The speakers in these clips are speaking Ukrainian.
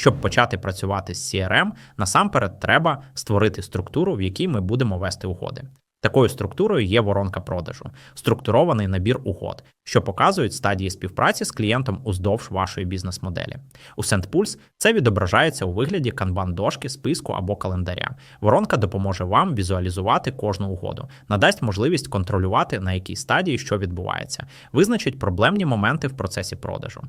Щоб почати працювати з CRM, насамперед треба створити структуру, в якій ми будемо вести угоди. Такою структурою є воронка продажу, структурований набір угод, що показують стадії співпраці з клієнтом уздовж вашої бізнес-моделі. У SendPulse це відображається у вигляді канбан-дошки, списку або календаря. Воронка допоможе вам візуалізувати кожну угоду, надасть можливість контролювати на якій стадії що відбувається, визначить проблемні моменти в процесі продажу.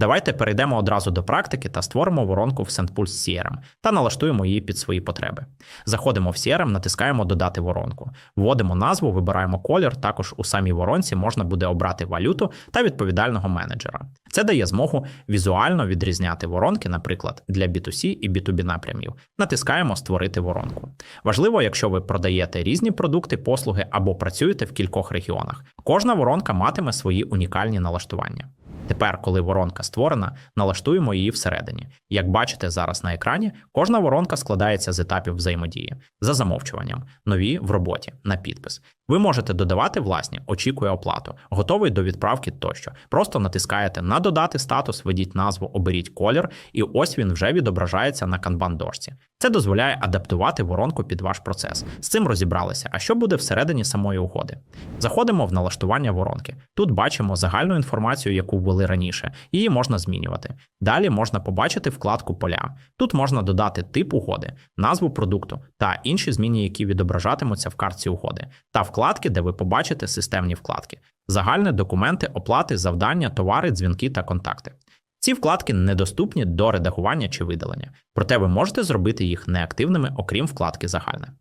Давайте перейдемо одразу до практики та створимо воронку в SendPulse CRM та налаштуємо її під свої потреби. Заходимо в CRM, натискаємо Додати воронку, вводимо назву, вибираємо колір. Також у самій воронці можна буде обрати валюту та відповідального менеджера. Це дає змогу візуально відрізняти воронки, наприклад, для B2C і B2B напрямів. Натискаємо Створити воронку. Важливо, якщо ви продаєте різні продукти, послуги або працюєте в кількох регіонах. Кожна воронка матиме свої унікальні налаштування. Тепер, коли воронка створена, налаштуємо її всередині. Як бачите зараз на екрані, кожна воронка складається з етапів взаємодії за замовчуванням, нові в роботі на підпис. Ви можете додавати власні, очікує оплату, готовий до відправки тощо. Просто натискаєте на додати статус, введіть назву, оберіть колір, і ось він вже відображається на канбан дошці. Це дозволяє адаптувати воронку під ваш процес. З цим розібралися. А що буде всередині самої угоди? Заходимо в налаштування воронки. Тут бачимо загальну інформацію, яку ввели раніше. Її можна змінювати. Далі можна побачити вкладку поля. Тут можна додати тип угоди, назву продукту та інші зміни, які відображатимуться в картці угоди, та вкладки, де ви побачите системні вкладки, загальне документи, оплати, завдання, товари, дзвінки та контакти. Ці вкладки недоступні до редагування чи видалення, проте ви можете зробити їх неактивними, окрім вкладки Загальне.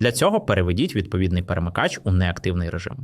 Для цього переведіть відповідний перемикач у неактивний режим.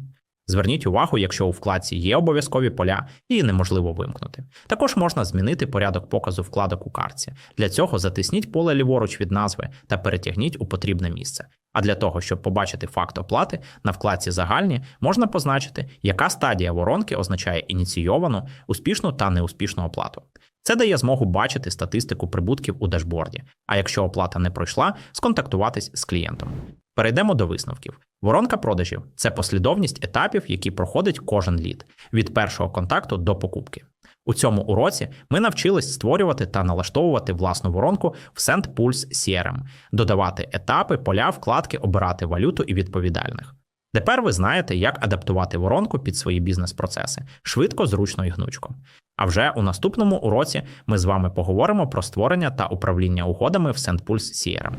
Зверніть увагу, якщо у вкладці є обов'язкові поля, її неможливо вимкнути. Також можна змінити порядок показу вкладок у картці. Для цього затисніть поле ліворуч від назви та перетягніть у потрібне місце. А для того, щоб побачити факт оплати, на вкладці Загальні можна позначити, яка стадія воронки означає ініційовану, успішну та неуспішну оплату. Це дає змогу бачити статистику прибутків у дашборді, а якщо оплата не пройшла, сконтактуватись з клієнтом. Перейдемо до висновків. Воронка продажів це послідовність етапів, які проходить кожен лід від першого контакту до покупки. У цьому уроці ми навчились створювати та налаштовувати власну воронку в SendPulse CRM, додавати етапи, поля, вкладки, обирати валюту і відповідальних. Тепер ви знаєте, як адаптувати воронку під свої бізнес-процеси швидко, зручно і гнучко. А вже у наступному уроці ми з вами поговоримо про створення та управління угодами в SendPulse CRM.